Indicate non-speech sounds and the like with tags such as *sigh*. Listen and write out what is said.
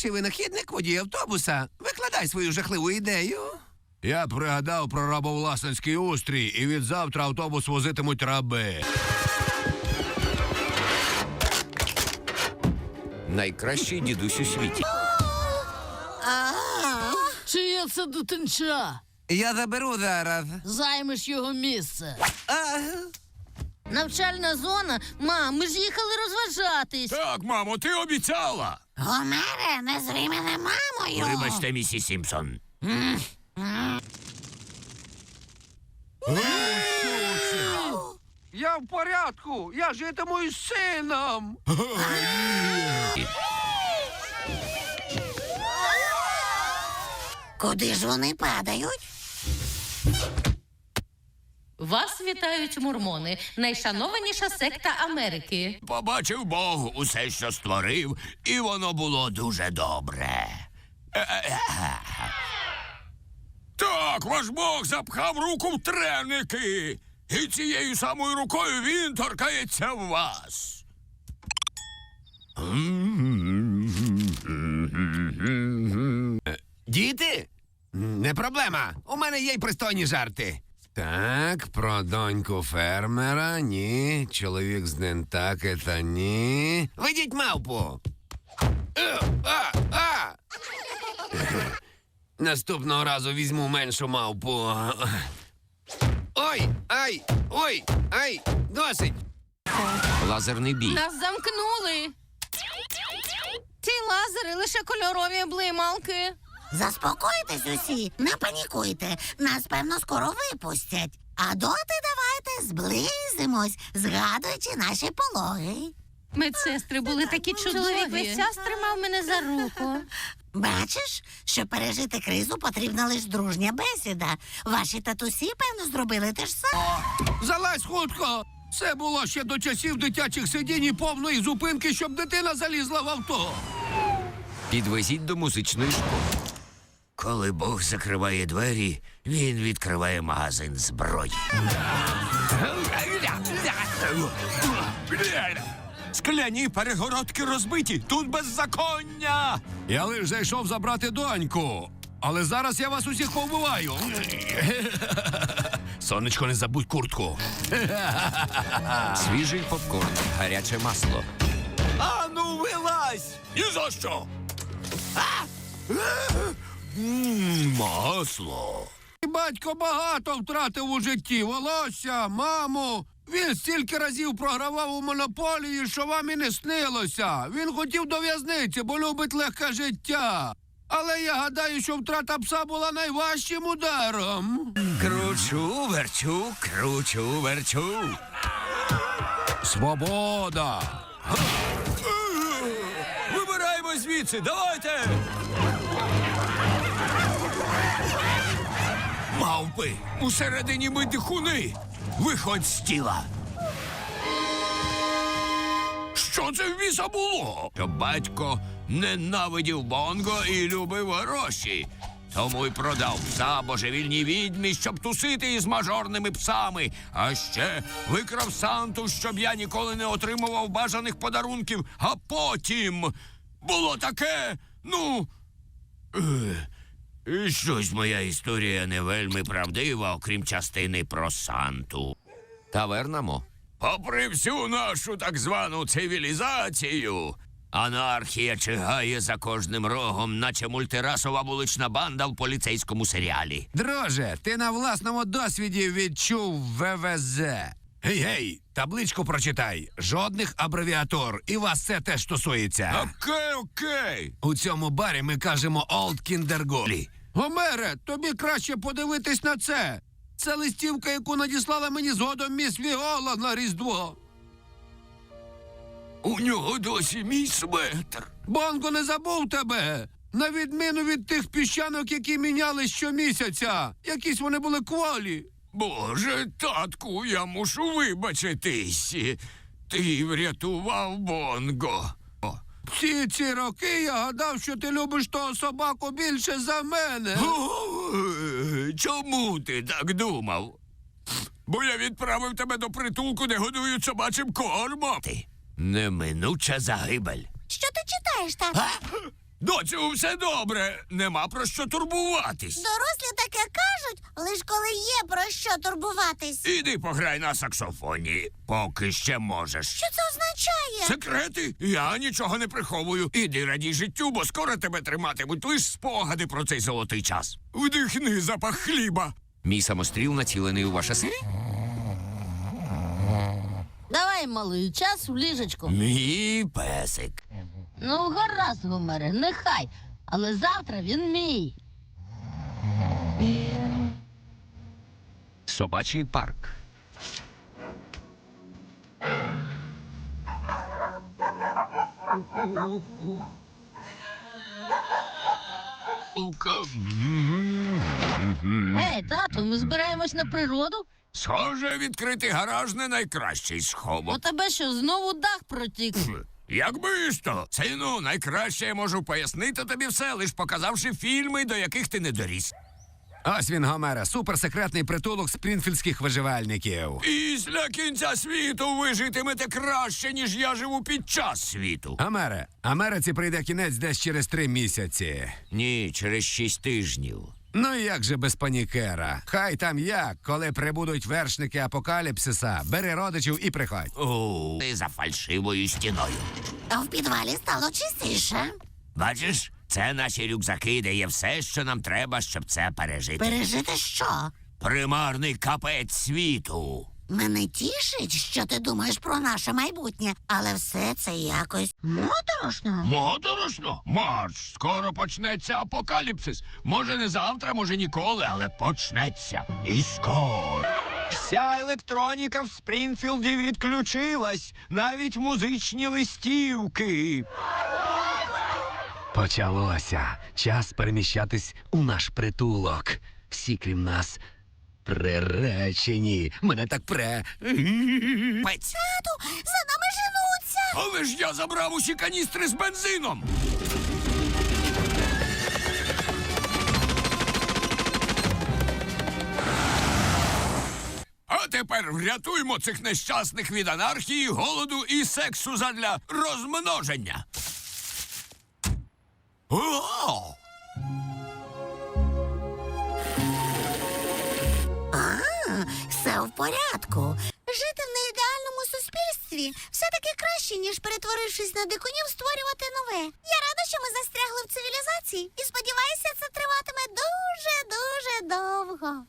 перший винахідник водій автобуса. Викладай свою жахливу ідею. Я пригадав про рабовласницький устрій, і від завтра автобус возитимуть раби. Найкращий дідусь у світі. Чиє це дитинча? Я заберу зараз. Займеш його місце. Навчальна зона? Мам, ми ж їхали розважатись. Так, мамо, ти обіцяла. Гомере, не зви мене мамою. Вибачте, місіс Сімпсон. я в порядку. Я житиму із сином. Куди ж вони падають? Вас вітають мурмони, найшанованіша секта Америки. Побачив Бог усе, що створив, і воно було дуже добре. Так, ваш Бог запхав руку в треники. І цією самою рукою він торкається в вас. Діти? Не проблема. У мене є й пристойні жарти. Так, про доньку фермера, ні. Чоловік з Нентакета, ні. Ведіть мавпу. Е, а, а. *laughs* Наступного разу візьму меншу мавпу. Ой, ай, ой, ай, досить. Лазерний бій. Нас замкнули. Ці лазери лише кольорові блималки. Заспокойтесь усі, не панікуйте. Нас, певно, скоро випустять. А доти давайте зблизимось, згадуючи наші пологи. Медсестри були такі чудові. Чоловік весь час тримав мене за руку. Бачиш, щоб пережити кризу, потрібна лише дружня бесіда. Ваші татусі, певно, зробили те ж саме. Залазь хутко. Це було ще до часів дитячих сидінь і повної зупинки, щоб дитина залізла в авто. Підвезіть до музичної школи. Коли Бог закриває двері, він відкриває магазин зброї. Скляні перегородки розбиті. Тут беззаконня. Я лиш зайшов забрати доньку. Але зараз я вас усіх повбиваю. Сонечко, не забудь куртку. Свіжий попкорн, гаряче масло. А ну вилазь! Ні за що. Масло. Батько багато втратив у житті волосся, маму. Він стільки разів програвав у монополії, що вам і не снилося. Він хотів до в'язниці, бо любить легке життя. Але я гадаю, що втрата пса була найважчим ударом. Кручу, верчу, кручу, верчу. Свобода! Вибираємо звідси, давайте. Мавпи, усередині ми дихуни. Виходь з тіла. Що це в біса було? Батько ненавидів Бонго і любив гроші. Тому й продав пса божевільній відьмі, щоб тусити із мажорними псами. А ще викрав Санту, щоб я ніколи не отримував бажаних подарунків. А потім було таке, ну. ех, і Щось моя історія не вельми правдива, окрім частини про Санту. Тавернамо. Попри всю нашу так звану цивілізацію, анархія чигає за кожним рогом, наче мультирасова вулична банда в поліцейському серіалі. Друже, ти на власному досвіді відчув ВВЗ. Гей, гей, табличку прочитай. Жодних абревіатур. І вас це теж стосується. Окей, окей. У цьому барі ми кажемо Олд Кіндерголі. Гомере, тобі краще подивитись на це. Це листівка, яку надіслала мені згодом міс Віола на Різдво. У нього досі мій светр. Бонго не забув тебе. На відміну від тих піщанок, які міняли щомісяця. Якісь вони були кволі. Боже, татку, я мушу вибачитись. Ти врятував Бонго. Всі ці роки я гадав, що ти любиш того собаку більше за мене. О, Чому ти так думав? Бо я відправив тебе до притулку, де годують собачим кормом. Ти неминуча загибель. Що ти читаєш там? Доцю, все добре. Нема про що турбуватись. Дорослі таке кажуть, лиш коли є про що турбуватись. Іди пограй на саксофоні, поки ще можеш. Що це означає? Секрети? Я нічого не приховую. Іди радій життю, бо скоро тебе триматимуть лиш спогади про цей золотий час. Вдихни запах хліба. Мій самостріл націлений у ваше сирі? Давай, малий, час в ліжечко. Мій песик. Ну, гаразд, Гомере, нехай. Але завтра він мій. Собачий парк. Ей, тату, ми збираємось на природу. Схоже, відкритий гараж не найкращий У тебе що, знову дах протік? *laughs* Якби ж то, сину, найкраще я можу пояснити тобі все, лиш показавши фільми, до яких ти не доріс. Ось він, Гомере, суперсекретний притулок спрінфільдських виживальників. Після кінця світу ви житимете краще, ніж я живу під час світу. Гомере, Америці прийде кінець десь через три місяці. Ні, через шість тижнів. Ну як же без панікера? Хай там як, коли прибудуть вершники апокаліпсиса, бери родичів і приходь. О, ти за фальшивою стіною. А в підвалі стало чистіше. Бачиш, це наші рюкзаки, де є все, що нам треба, щоб це пережити. Пережити що? Примарний капець світу. Мене тішить, що ти думаєш про наше майбутнє, але все це якось моторошно. Моторошно? Марш, скоро почнеться апокаліпсис. Може, не завтра, може ніколи, але почнеться. І скоро. Вся електроніка в Спрінфілді відключилась, навіть музичні листівки. Почалося. Час переміщатись у наш притулок. Всі, крім нас, приречені. Мене так пре. Пець. За нами женуться. Але ж я забрав усі каністри з бензином. А тепер врятуймо цих нещасних від анархії, голоду і сексу задля розмноження. О! Все в порядку. Жити в неідеальному суспільстві все-таки краще, ніж перетворившись на дикунів, створювати нове. Я рада, що ми застрягли в цивілізації і сподіваюся, це триватиме дуже дуже довго.